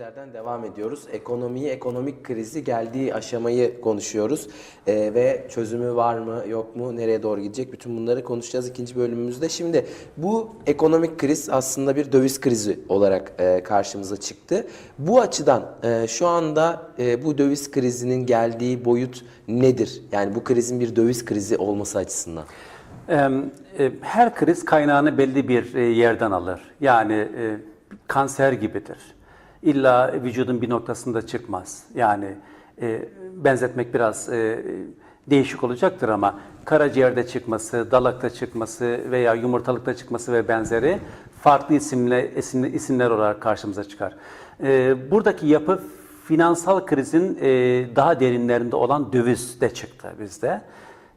yerden devam ediyoruz. Ekonomiyi, ekonomik krizi geldiği aşamayı konuşuyoruz. Ee, ve çözümü var mı, yok mu, nereye doğru gidecek? Bütün bunları konuşacağız ikinci bölümümüzde. Şimdi bu ekonomik kriz aslında bir döviz krizi olarak e, karşımıza çıktı. Bu açıdan e, şu anda e, bu döviz krizinin geldiği boyut nedir? Yani bu krizin bir döviz krizi olması açısından. E, Her kriz kaynağını belli bir e, yerden alır. Yani e, kanser gibidir. İlla vücudun bir noktasında çıkmaz. Yani e, benzetmek biraz e, değişik olacaktır ama karaciğerde çıkması, dalakta çıkması veya yumurtalıkta çıkması ve benzeri farklı isimle isimli, isimler olarak karşımıza çıkar. E, Buradaki yapı finansal krizin e, daha derinlerinde olan dövizde çıktı bizde.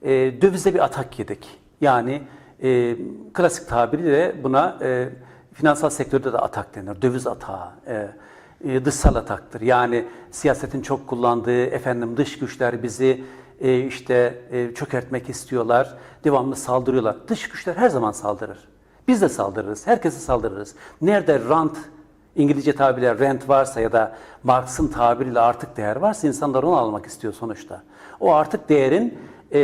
E, dövize bir atak yedik. Yani e, klasik tabiriyle buna e, finansal sektörde de atak denir. Döviz atağı. E, e, dışsal ataktır. Yani siyasetin çok kullandığı efendim dış güçler bizi e, işte e, çökertmek istiyorlar. Devamlı saldırıyorlar. Dış güçler her zaman saldırır. Biz de saldırırız. Herkese saldırırız. Nerede rant İngilizce tabirle rent varsa ya da Marx'ın tabiriyle artık değer varsa insanlar onu almak istiyor sonuçta. O artık değerin e,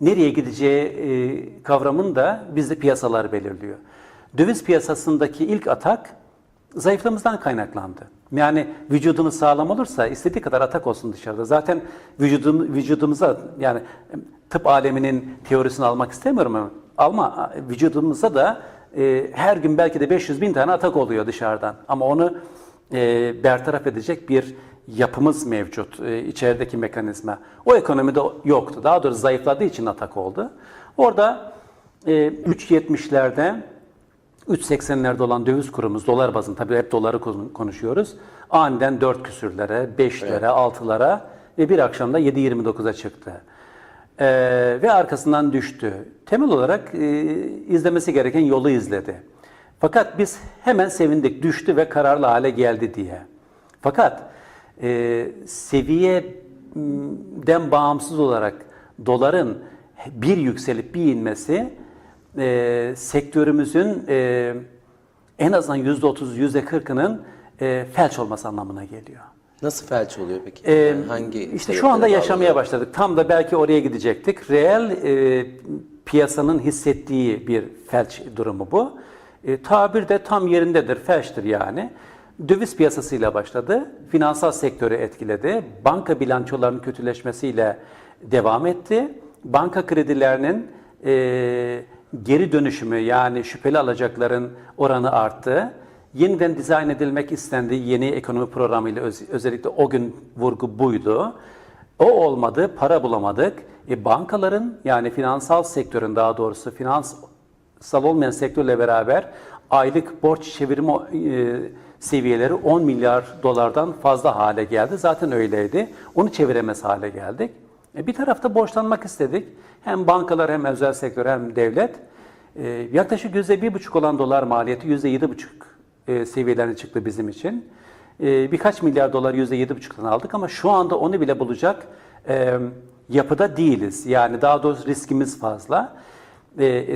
nereye gideceği e, kavramını da bizde piyasalar belirliyor. Döviz piyasasındaki ilk atak zayıflığımızdan kaynaklandı. Yani vücudumuz sağlam olursa istediği kadar atak olsun dışarıda. Zaten vücudum, vücudumuza yani tıp aleminin teorisini almak istemiyorum ama alma vücudumuza da e, her gün belki de 500 bin tane atak oluyor dışarıdan. Ama onu e, bertaraf edecek bir yapımız mevcut, e, içerideki mekanizma. O ekonomide yoktu. Daha doğrusu zayıfladığı için atak oldu. Orada e, 3.70'lerde 3.80'lerde olan döviz kurumuz, dolar bazında tabii hep doları konu- konuşuyoruz. Aniden 4 küsürlere, 5'lere, 6'lara ve bir akşamda 7.29'a çıktı. Ee, ve arkasından düştü. Temel olarak e, izlemesi gereken yolu izledi. Fakat biz hemen sevindik, düştü ve kararlı hale geldi diye. Fakat e, seviyeden bağımsız olarak doların bir yükselip bir inmesi e, sektörümüzün e, en azından yüzde otuz, yüzde kırkının e, felç olması anlamına geliyor. Nasıl felç oluyor peki? Ee, Yani hangi işte şu anda yaşamaya oluyor? başladık. Tam da belki oraya gidecektik. Reel e, piyasanın hissettiği bir felç durumu bu. E, tabir de tam yerindedir, felçtir yani. Döviz piyasasıyla başladı. Finansal sektörü etkiledi. Banka bilançolarının kötüleşmesiyle devam etti. Banka kredilerinin e, geri dönüşümü yani şüpheli alacakların oranı arttı yeniden dizayn edilmek istendi yeni ekonomi programıyla öz- özellikle o gün vurgu buydu. O olmadı, para bulamadık. E, bankaların yani finansal sektörün daha doğrusu finansal olmayan sektörle beraber aylık borç çevirme e, seviyeleri 10 milyar dolardan fazla hale geldi. Zaten öyleydi. Onu çeviremez hale geldik. E, bir tarafta borçlanmak istedik. Hem bankalar hem özel sektör hem devlet. E, yaklaşık yüzde bir buçuk olan dolar maliyeti yüzde yedi buçuk e, seviyelerine çıktı bizim için. E, birkaç milyar dolar yüzde yedi buçuktan aldık ama şu anda onu bile bulacak e, yapıda değiliz. Yani daha doğrusu riskimiz fazla.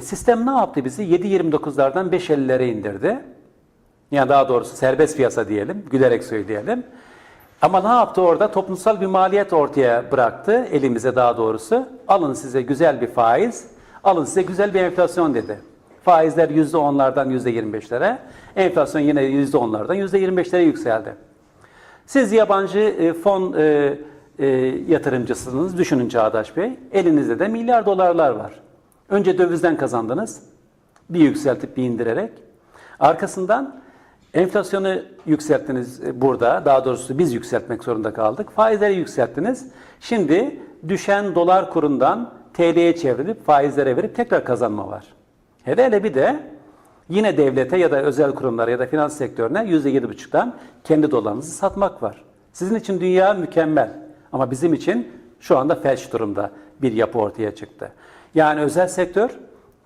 Sistem ne yaptı bizi? 7.29'lardan 5.50'lere indirdi. Yani daha doğrusu serbest piyasa diyelim, gülerek söyleyelim. Ama ne yaptı orada? Toplumsal bir maliyet ortaya bıraktı, elimize daha doğrusu. Alın size güzel bir faiz, alın size güzel bir enflasyon dedi. Faizler %10'lardan %25'lere, enflasyon yine %10'lardan %25'lere yükseldi. Siz yabancı e, fon e, e, yatırımcısınız, düşünün Çağdaş Bey. Elinizde de milyar dolarlar var. Önce dövizden kazandınız, bir yükseltip bir indirerek. Arkasından enflasyonu yükselttiniz e, burada, daha doğrusu biz yükseltmek zorunda kaldık. Faizleri yükselttiniz. Şimdi düşen dolar kurundan TL'ye çevrilip faizlere verip tekrar kazanma var. Hele bir de yine devlete ya da özel kurumlara ya da finans sektörüne %7,5'tan kendi dolarınızı satmak var. Sizin için dünya mükemmel ama bizim için şu anda felç durumda bir yapı ortaya çıktı. Yani özel sektör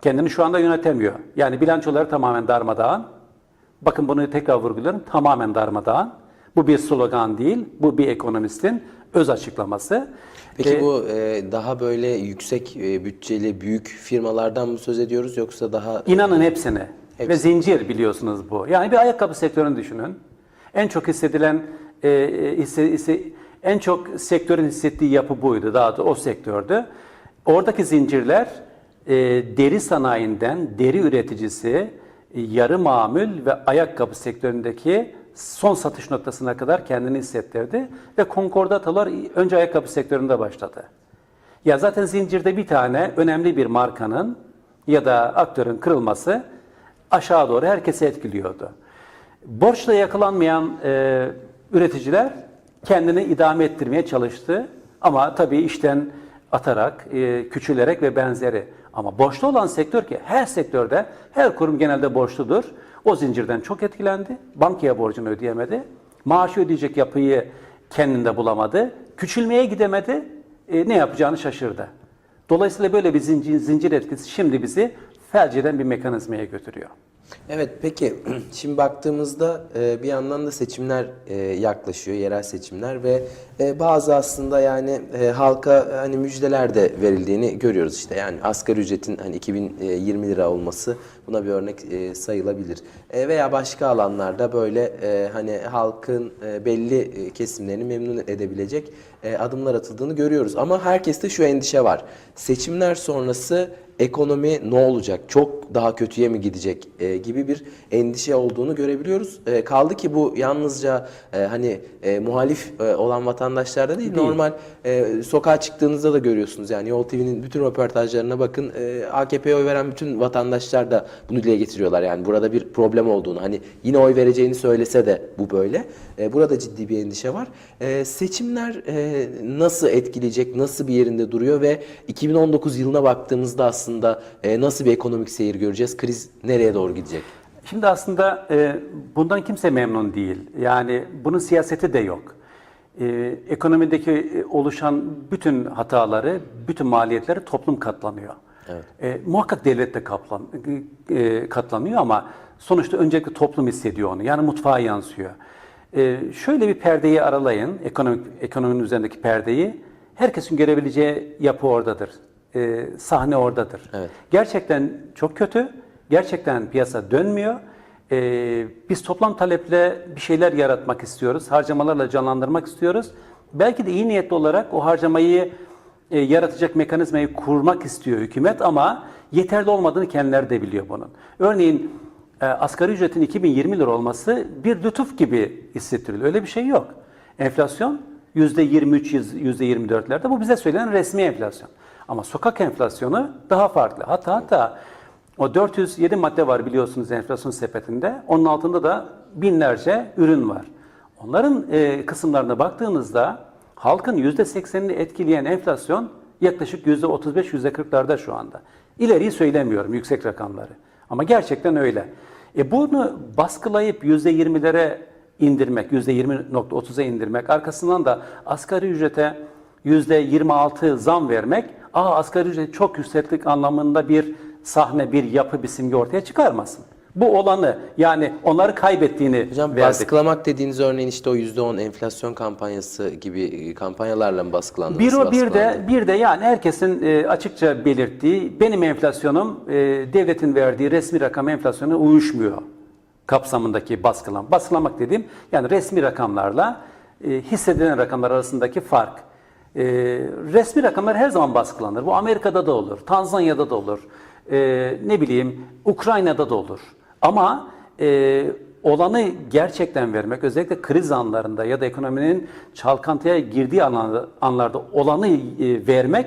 kendini şu anda yönetemiyor. Yani bilançoları tamamen darmadağın. Bakın bunu tekrar vurguluyorum. Tamamen darmadağın. Bu bir slogan değil, bu bir ekonomistin öz açıklaması. Peki Ee, bu e, daha böyle yüksek e, bütçeli büyük firmalardan mı söz ediyoruz yoksa daha İnanın hepsine. Ve Hepsi. zincir biliyorsunuz bu. Yani bir ayakkabı sektörünü düşünün. En çok hissedilen e, e, hisse, hisse- en çok sektörün hissettiği yapı buydu. Daha da o sektördü. Oradaki zincirler e, deri sanayinden deri üreticisi, e, yarı mamül ve ayakkabı sektöründeki son satış noktasına kadar kendini hissettirdi ve konkordatalar önce ayakkabı sektöründe başladı. Ya zaten zincirde bir tane önemli bir markanın ya da aktörün kırılması aşağı doğru herkesi etkiliyordu. Borçla yakalanmayan e, üreticiler kendini idame ettirmeye çalıştı. Ama tabii işten atarak, e, küçülerek ve benzeri. Ama borçlu olan sektör ki her sektörde, her kurum genelde borçludur. O zincirden çok etkilendi. Bankaya borcunu ödeyemedi. Maaşı ödeyecek yapıyı kendinde bulamadı. Küçülmeye gidemedi. E, ne yapacağını şaşırdı. Dolayısıyla böyle bir zincir, zincir etkisi şimdi bizi felç eden bir mekanizmaya götürüyor. Evet peki. Şimdi baktığımızda e, bir yandan da seçimler e, yaklaşıyor yerel seçimler ve e, bazı aslında yani halka hani müjdeler de verildiğini görüyoruz işte. Yani asgari ücretin hani 2020 lira olması buna bir örnek sayılabilir. Veya başka alanlarda böyle hani halkın belli kesimlerini memnun edebilecek adımlar atıldığını görüyoruz. Ama herkeste şu endişe var. Seçimler sonrası ekonomi ne olacak? Çok daha kötüye mi gidecek gibi bir endişe olduğunu görebiliyoruz. E, kaldı ki bu yalnızca e, hani e, muhalif e, olan vatandaşlarda değil, Değil. normal e, sokağa çıktığınızda da görüyorsunuz. Yani Yol TV'nin bütün röportajlarına bakın. E, AKP'ye oy veren bütün vatandaşlar da bunu dile getiriyorlar. Yani burada bir problem olduğunu. Hani yine oy vereceğini söylese de bu böyle. E, burada ciddi bir endişe var. E, seçimler e, nasıl etkileyecek, nasıl bir yerinde duruyor ve 2019 yılına baktığımızda aslında e, nasıl bir ekonomik seyir göreceğiz? Kriz nereye doğru gidecek? Şimdi aslında e, bundan kimse memnun değil. Yani bunun siyaseti de yok. E, ekonomideki e, oluşan bütün hataları, bütün maliyetleri toplum katlanıyor. E, muhakkak devlet de kaplan, e, katlanıyor ama sonuçta öncelikle toplum hissediyor onu. Yani mutfağa yansıyor. E, şöyle bir perdeyi aralayın, ekonomik ekonominin üzerindeki perdeyi. Herkesin görebileceği yapı oradadır. E, sahne oradadır. Evet. Gerçekten çok kötü. Gerçekten piyasa dönmüyor. Ee, biz toplam taleple bir şeyler yaratmak istiyoruz. Harcamalarla canlandırmak istiyoruz. Belki de iyi niyetli olarak o harcamayı e, yaratacak mekanizmayı kurmak istiyor hükümet ama yeterli olmadığını kendileri de biliyor bunun. Örneğin e, asgari ücretin 2020 lira olması bir lütuf gibi hissettiriliyor. Öyle bir şey yok. Enflasyon %23, %24'lerde. Bu bize söylenen resmi enflasyon. Ama sokak enflasyonu daha farklı. Hatta hatta o 407 madde var biliyorsunuz enflasyon sepetinde. Onun altında da binlerce ürün var. Onların e, kısımlarına baktığınızda halkın %80'ini etkileyen enflasyon yaklaşık %35, %40'larda şu anda. İleriyi söylemiyorum yüksek rakamları. Ama gerçekten öyle. E bunu baskılayıp %20'lere indirmek, %20.30'a indirmek, arkasından da asgari ücrete %26 zam vermek, aa asgari ücret çok yükseklik anlamında bir sahne, bir yapı, bir simge ortaya çıkarmasın. Bu olanı yani onları kaybettiğini Hocam verdik. baskılamak dediğiniz örneğin işte o %10 enflasyon kampanyası gibi e, kampanyalarla mı baskılandı? Bir o bir de bir de yani herkesin e, açıkça belirttiği benim enflasyonum e, devletin verdiği resmi rakam enflasyona uyuşmuyor kapsamındaki baskılan. Baskılamak dediğim yani resmi rakamlarla e, hissedilen rakamlar arasındaki fark. E, resmi rakamlar her zaman baskılanır. Bu Amerika'da da olur, Tanzanya'da da olur, e, ne bileyim Ukrayna'da da olur. Ama e, olanı gerçekten vermek, özellikle kriz anlarında ya da ekonominin çalkantıya girdiği anlarda, olanı e, vermek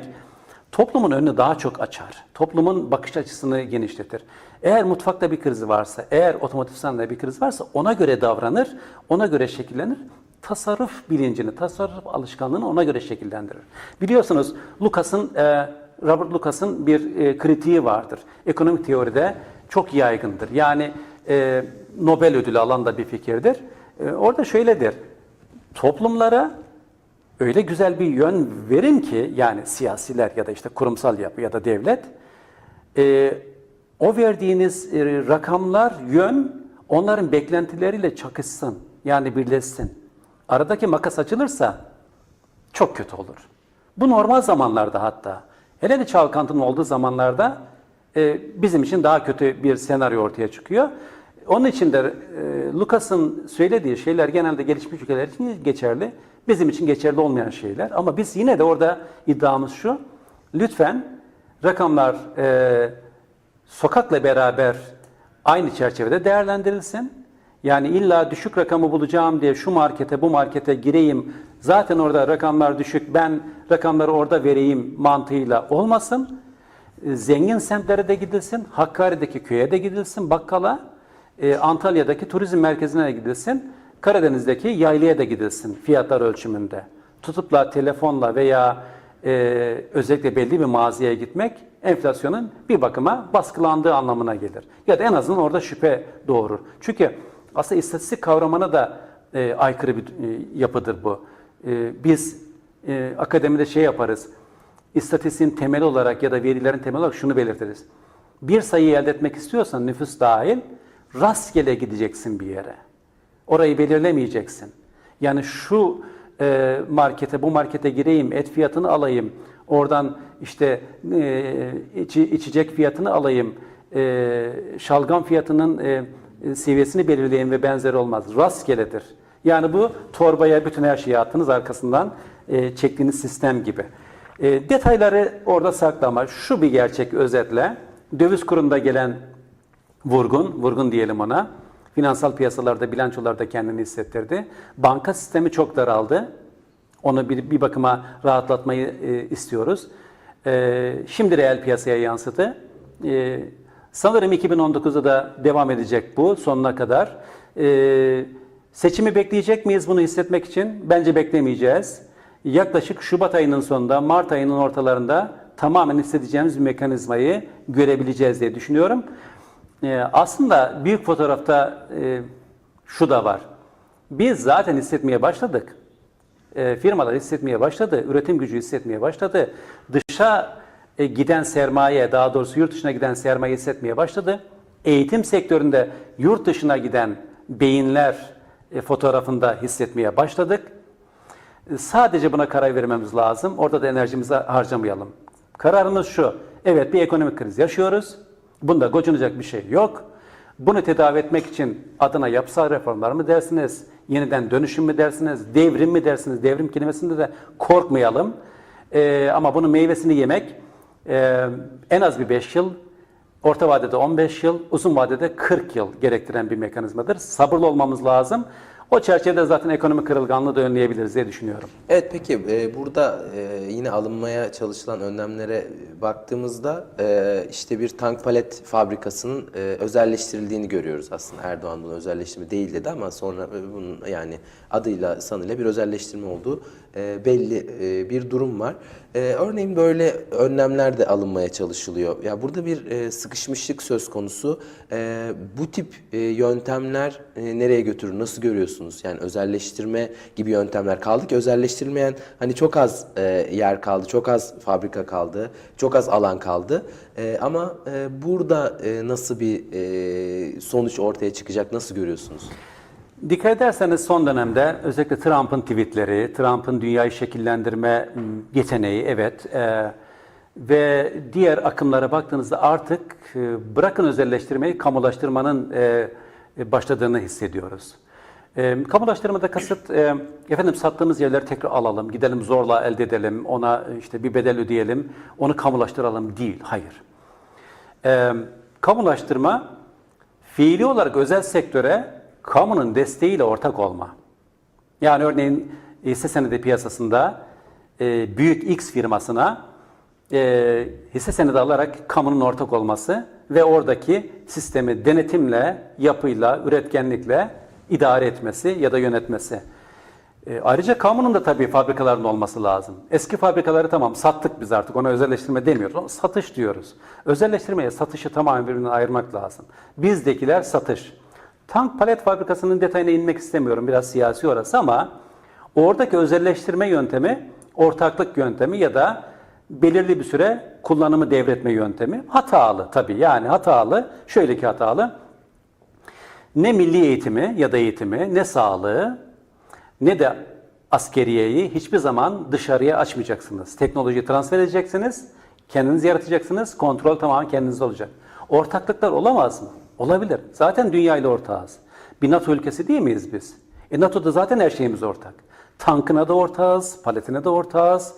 toplumun önünü daha çok açar. Toplumun bakış açısını genişletir. Eğer mutfakta bir kriz varsa, eğer otomotiv sanayide bir kriz varsa ona göre davranır, ona göre şekillenir. Tasarruf bilincini, tasarruf alışkanlığını ona göre şekillendirir. Biliyorsunuz Lucas'ın, e, Robert Lucas'ın bir e, kritiği vardır. Ekonomik teoride çok yaygındır. Yani e, Nobel ödülü alan da bir fikirdir. E, orada şöyledir. Toplumlara öyle güzel bir yön verin ki yani siyasiler ya da işte kurumsal yapı ya da devlet e, o verdiğiniz e, rakamlar yön onların beklentileriyle çakışsın yani birleşsin. Aradaki makas açılırsa çok kötü olur. Bu normal zamanlarda hatta. Hele de çalkantının olduğu zamanlarda e, bizim için daha kötü bir senaryo ortaya çıkıyor. onun için de e, Lucas'ın söylediği şeyler genelde gelişmiş ülkeler için geçerli. Bizim için geçerli olmayan şeyler. Ama biz yine de orada iddiamız şu. Lütfen rakamlar e, sokakla beraber aynı çerçevede değerlendirilsin. Yani illa düşük rakamı bulacağım diye şu markete bu markete gireyim. Zaten orada rakamlar düşük ben rakamları orada vereyim mantığıyla olmasın. E, Zengin semtlere de gidilsin, Hakkari'deki köye de gidilsin, Bakkala, e, Antalya'daki turizm merkezine de gidilsin, Karadeniz'deki yaylaya da gidilsin fiyatlar ölçümünde. Tutup da telefonla veya e, özellikle belli bir mağazaya gitmek enflasyonun bir bakıma baskılandığı anlamına gelir. Ya da en azından orada şüphe doğurur. Çünkü aslında istatistik kavramına da e, aykırı bir e, yapıdır bu. E, biz e, akademide şey yaparız, istatistiğin temeli olarak ya da verilerin temeli olarak şunu belirtiriz. Bir sayıyı elde etmek istiyorsan nüfus dahil rastgele gideceksin bir yere. Orayı belirlemeyeceksin. Yani şu e, markete bu markete gireyim, et fiyatını alayım, oradan işte e, içecek fiyatını alayım, şalgam fiyatının seviyesini belirleyin ve benzeri olmaz. Rastgeledir. Yani bu torbaya bütün her şeyi attınız arkasından e, çektiğiniz sistem gibi. E, detayları orada saklı ama şu bir gerçek özetle döviz kurunda gelen vurgun, vurgun diyelim ona. Finansal piyasalarda, bilançolarda kendini hissettirdi. Banka sistemi çok daraldı. Onu bir, bir bakıma rahatlatmayı e, istiyoruz. E, şimdi reel piyasaya yansıdı. E, sanırım 2019'da da devam edecek bu sonuna kadar. E, seçimi bekleyecek miyiz bunu hissetmek için? Bence beklemeyeceğiz. Yaklaşık Şubat ayının sonunda, Mart ayının ortalarında tamamen hissedeceğimiz bir mekanizmayı görebileceğiz diye düşünüyorum. Ee, aslında büyük fotoğrafta e, şu da var. Biz zaten hissetmeye başladık. E, firmalar hissetmeye başladı. Üretim gücü hissetmeye başladı. Dışa e, giden sermaye, daha doğrusu yurt dışına giden sermaye hissetmeye başladı. Eğitim sektöründe yurt dışına giden beyinler e, fotoğrafında hissetmeye başladık. E, Sadece buna karar vermemiz lazım. Orada da enerjimizi harcamayalım. Kararımız şu. Evet bir ekonomik kriz yaşıyoruz. Bunda gocunacak bir şey yok. Bunu tedavi etmek için adına yapısal reformlar mı dersiniz? Yeniden dönüşüm mü dersiniz? Devrim mi dersiniz? Devrim kelimesinde de korkmayalım. Ee, ama bunun meyvesini yemek e, en az bir 5 yıl, orta vadede 15 yıl, uzun vadede 40 yıl gerektiren bir mekanizmadır. Sabırlı olmamız lazım. O çerçevede zaten ekonomik kırılganlığı da önleyebiliriz diye düşünüyorum. Evet peki e, burada e, yine alınmaya çalışılan önlemlere baktığımızda e, işte bir tank palet fabrikasının e, özelleştirildiğini görüyoruz aslında. Erdoğan bunu özelleştirme değil dedi ama sonra e, bunun yani adıyla sanıyla bir özelleştirme olduğu e, belli e, bir durum var. E, örneğin böyle önlemler de alınmaya çalışılıyor. Ya burada bir sıkışmışlık söz konusu. Bu tip yöntemler nereye götürür? Nasıl görüyorsunuz? Yani özelleştirme gibi yöntemler kaldı ki özelleştirilmeyen hani çok az yer kaldı, çok az fabrika kaldı, çok az alan kaldı. Ama burada nasıl bir sonuç ortaya çıkacak? Nasıl görüyorsunuz? Dikkat ederseniz son dönemde özellikle Trump'ın tweetleri, Trump'ın dünyayı şekillendirme m, yeteneği evet e, ve diğer akımlara baktığınızda artık e, bırakın özelleştirmeyi kamulaştırmanın e, başladığını hissediyoruz. E, kamulaştırmada kasıt e, efendim sattığımız yerleri tekrar alalım, gidelim zorla elde edelim, ona işte bir bedel ödeyelim, onu kamulaştıralım değil, hayır. E, kamulaştırma fiili olarak özel sektöre kamunun desteğiyle ortak olma. Yani örneğin hisse senedi piyasasında e, büyük X firmasına e, hisse senedi alarak kamunun ortak olması ve oradaki sistemi denetimle, yapıyla, üretkenlikle idare etmesi ya da yönetmesi. E, ayrıca kamunun da tabii fabrikaların olması lazım. Eski fabrikaları tamam sattık biz artık ona özelleştirme demiyoruz ama satış diyoruz. Özelleştirmeye satışı tamamen birbirinden ayırmak lazım. Bizdekiler satış. Tank palet fabrikasının detayına inmek istemiyorum biraz siyasi orası ama oradaki özelleştirme yöntemi ortaklık yöntemi ya da belirli bir süre kullanımı devretme yöntemi hatalı tabii yani hatalı şöyle ki hatalı ne milli eğitimi ya da eğitimi ne sağlığı ne de askeriyeyi hiçbir zaman dışarıya açmayacaksınız. Teknolojiyi transfer edeceksiniz, kendiniz yaratacaksınız, kontrol tamamen kendinizde olacak. Ortaklıklar olamaz mı? Olabilir. Zaten dünya ile ortağız. Bir NATO ülkesi değil miyiz biz? E NATO'da zaten her şeyimiz ortak. Tankına da ortağız, paletine de ortağız,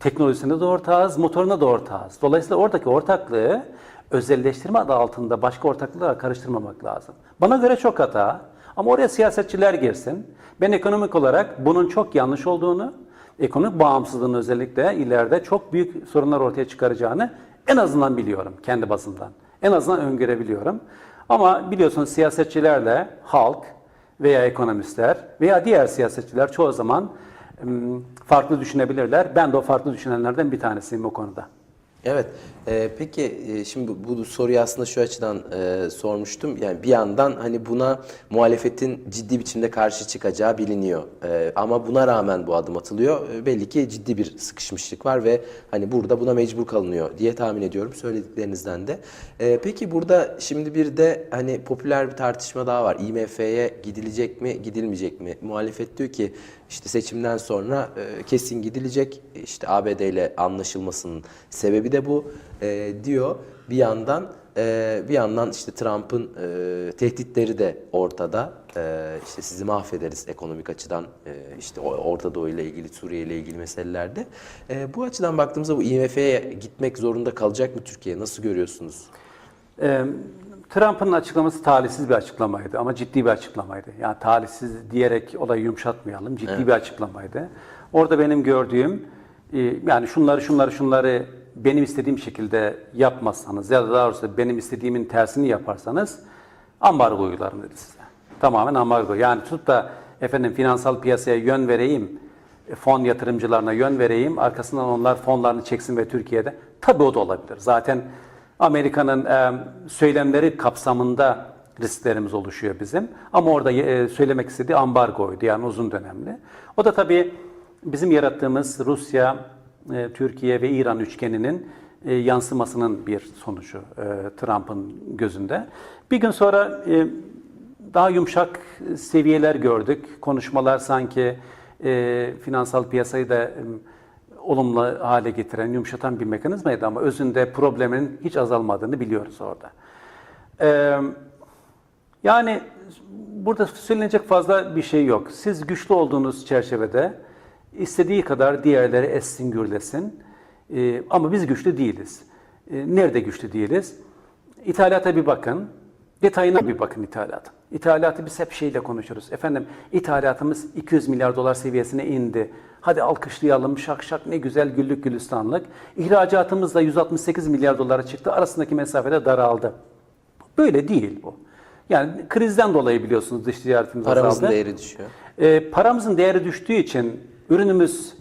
teknolojisine de ortağız, motoruna da ortağız. Dolayısıyla oradaki ortaklığı özelleştirme adı altında başka ortaklıklara karıştırmamak lazım. Bana göre çok hata ama oraya siyasetçiler girsin. Ben ekonomik olarak bunun çok yanlış olduğunu, ekonomik bağımsızlığın özellikle ileride çok büyük sorunlar ortaya çıkaracağını en azından biliyorum kendi bazımdan. En azından öngörebiliyorum. Ama biliyorsunuz siyasetçilerle halk veya ekonomistler veya diğer siyasetçiler çoğu zaman farklı düşünebilirler. Ben de o farklı düşünenlerden bir tanesiyim o konuda. Evet. Ee, peki e, şimdi bu, soruyu aslında şu açıdan e, sormuştum. Yani bir yandan hani buna muhalefetin ciddi biçimde karşı çıkacağı biliniyor. E, ama buna rağmen bu adım atılıyor. E, belli ki ciddi bir sıkışmışlık var ve hani burada buna mecbur kalınıyor diye tahmin ediyorum söylediklerinizden de. E, peki burada şimdi bir de hani popüler bir tartışma daha var. IMF'ye gidilecek mi, gidilmeyecek mi? Muhalefet diyor ki işte seçimden sonra e, kesin gidilecek. İşte ABD ile anlaşılmasının sebebi de bu e, diyor. Bir yandan e, bir yandan işte Trump'ın e, tehditleri de ortada. E, işte sizi mahvederiz ekonomik açıdan e, işte Orta Doğu ile ilgili, Suriye ile ilgili meselelerde. E, bu açıdan baktığımızda bu IMF'ye gitmek zorunda kalacak mı Türkiye? Nasıl görüyorsunuz? Ee, Trump'ın açıklaması talihsiz bir açıklamaydı ama ciddi bir açıklamaydı. Yani talihsiz diyerek olayı yumuşatmayalım, ciddi bir açıklamaydı. Orada benim gördüğüm, e, yani şunları şunları şunları benim istediğim şekilde yapmazsanız ya da daha doğrusu benim istediğimin tersini yaparsanız ambargo uygularım dedi size. Tamamen ambargo. Yani tutup da efendim finansal piyasaya yön vereyim, e, fon yatırımcılarına yön vereyim, arkasından onlar fonlarını çeksin ve Türkiye'de. Tabii o da olabilir. Zaten Amerika'nın e, söylemleri kapsamında risklerimiz oluşuyor bizim. Ama orada e, söylemek istediği ambargoydu yani uzun dönemli. O da tabii bizim yarattığımız Rusya, Türkiye ve İran üçgeninin e, yansımasının bir sonucu e, Trump'ın gözünde. Bir gün sonra e, daha yumuşak seviyeler gördük. Konuşmalar sanki e, finansal piyasayı da e, olumlu hale getiren, yumuşatan bir mekanizmaydı ama özünde problemin hiç azalmadığını biliyoruz orada. Yani burada söylenecek fazla bir şey yok. Siz güçlü olduğunuz çerçevede istediği kadar diğerleri essin gürlesin. Ee, ama biz güçlü değiliz. Ee, nerede güçlü değiliz? İthalata bir bakın. Detayına bir bakın ithalatın. İthalatı biz hep şeyle konuşuruz. Efendim ithalatımız 200 milyar dolar seviyesine indi. Hadi alkışlayalım şak şak ne güzel güllük gülistanlık. İhracatımız da 168 milyar dolara çıktı. Arasındaki mesafede daraldı. Böyle değil bu. Yani krizden dolayı biliyorsunuz dış ticaretimiz Paramızın azaldı. değeri düşüyor. E, paramızın değeri düştüğü için, ürünümüz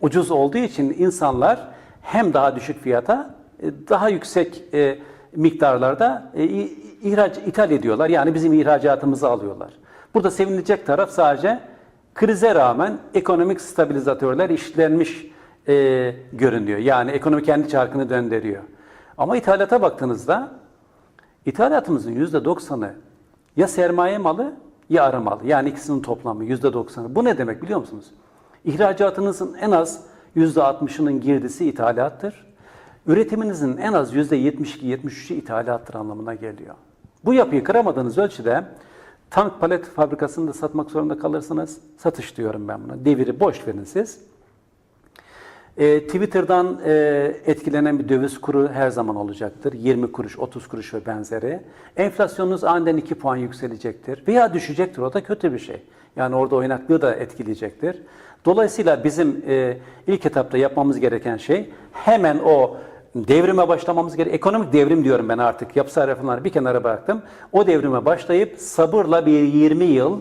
ucuz olduğu için insanlar hem daha düşük fiyata, e, daha yüksek e, miktarlarda e, ihraç, ithal ediyorlar. Yani bizim ihracatımızı alıyorlar. Burada sevinilecek taraf sadece krize rağmen ekonomik stabilizatörler işlenmiş e, görünüyor. Yani ekonomi kendi çarkını döndürüyor. Ama ithalata baktığınızda İthalatımızın %90'ı ya sermaye malı ya ara malı. Yani ikisinin toplamı %90'ı. Bu ne demek biliyor musunuz? İhracatınızın en az %60'ının girdisi ithalattır. Üretiminizin en az %72-73'ü ithalattır anlamına geliyor. Bu yapıyı kıramadığınız ölçüde tank palet fabrikasını da satmak zorunda kalırsınız. Satış diyorum ben buna. Deviri boş verin siz. E, Twitter'dan e, etkilenen bir döviz kuru her zaman olacaktır. 20 kuruş, 30 kuruş ve benzeri. Enflasyonunuz aniden 2 puan yükselecektir veya düşecektir. O da kötü bir şey. Yani orada oynaklığı da etkileyecektir. Dolayısıyla bizim e, ilk etapta yapmamız gereken şey hemen o devrime başlamamız gerek. Ekonomik devrim diyorum ben artık. Yapısal reformları bir kenara bıraktım. O devrime başlayıp sabırla bir 20 yıl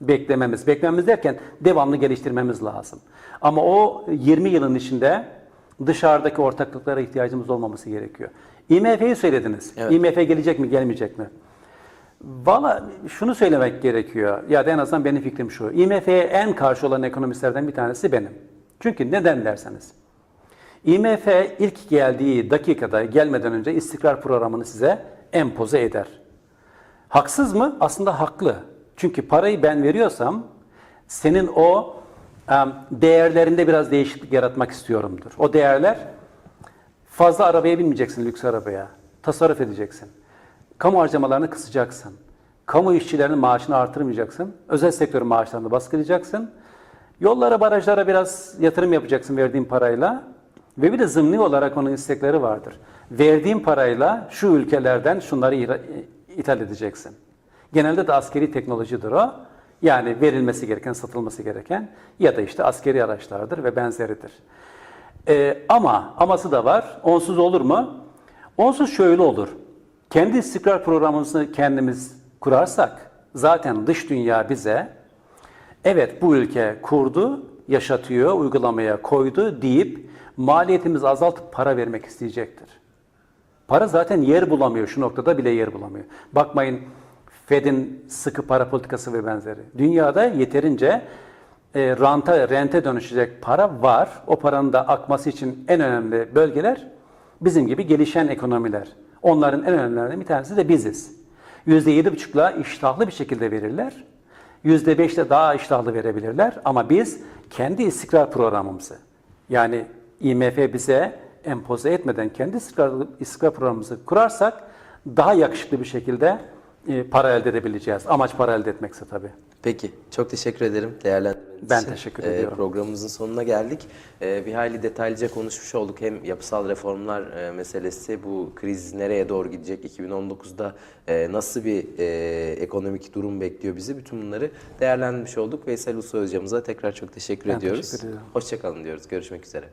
beklememiz. Beklememiz derken devamlı geliştirmemiz lazım. Ama o 20 yılın içinde dışarıdaki ortaklıklara ihtiyacımız olmaması gerekiyor. IMF'yi söylediniz. Evet. IMF gelecek mi, gelmeyecek mi? Valla şunu söylemek gerekiyor. Ya da en azından benim fikrim şu. IMF'ye en karşı olan ekonomistlerden bir tanesi benim. Çünkü neden derseniz. IMF ilk geldiği dakikada gelmeden önce istikrar programını size empoze eder. Haksız mı? Aslında haklı. Çünkü parayı ben veriyorsam senin o değerlerinde biraz değişiklik yaratmak istiyorumdur. O değerler fazla arabaya binmeyeceksin lüks arabaya. Tasarruf edeceksin. Kamu harcamalarını kısacaksın. Kamu işçilerinin maaşını artırmayacaksın. Özel sektör maaşlarını baskılayacaksın. Yollara, barajlara biraz yatırım yapacaksın verdiğin parayla. Ve bir de zımni olarak onun istekleri vardır. Verdiğin parayla şu ülkelerden şunları ithal edeceksin. Genelde de askeri teknolojidir o. Yani verilmesi gereken, satılması gereken ya da işte askeri araçlardır ve benzeridir. Ee, ama, aması da var. Onsuz olur mu? Onsuz şöyle olur. Kendi istikrar programımızı kendimiz kurarsak zaten dış dünya bize evet bu ülke kurdu, yaşatıyor, uygulamaya koydu deyip maliyetimizi azaltıp para vermek isteyecektir. Para zaten yer bulamıyor. Şu noktada bile yer bulamıyor. Bakmayın Fed'in sıkı para politikası ve benzeri. Dünyada yeterince e, ranta, rente dönüşecek para var. O paranın da akması için en önemli bölgeler bizim gibi gelişen ekonomiler. Onların en önemlilerinden bir tanesi de biziz. %7,5'la iştahlı bir şekilde verirler. %5'le daha iştahlı verebilirler. Ama biz kendi istikrar programımızı yani IMF bize empoze etmeden kendi istikrar, istikrar programımızı kurarsak daha yakışıklı bir şekilde para elde edebileceğiz. Amaç para elde etmekse tabii. Peki, çok teşekkür ederim değerlendirmeniz Ben teşekkür Ee, ediyorum. Programımızın sonuna geldik. Ee, bir hayli detaylıca konuşmuş olduk. Hem yapısal reformlar e, meselesi, bu kriz nereye doğru gidecek, 2019'da e, nasıl bir e, ekonomik durum bekliyor bizi, bütün bunları değerlendirmiş olduk. Veysel Usta hocamıza tekrar çok teşekkür Ben ediyoruz. teşekkür ediyorum. Hoşçakalın diyoruz. Görüşmek üzere.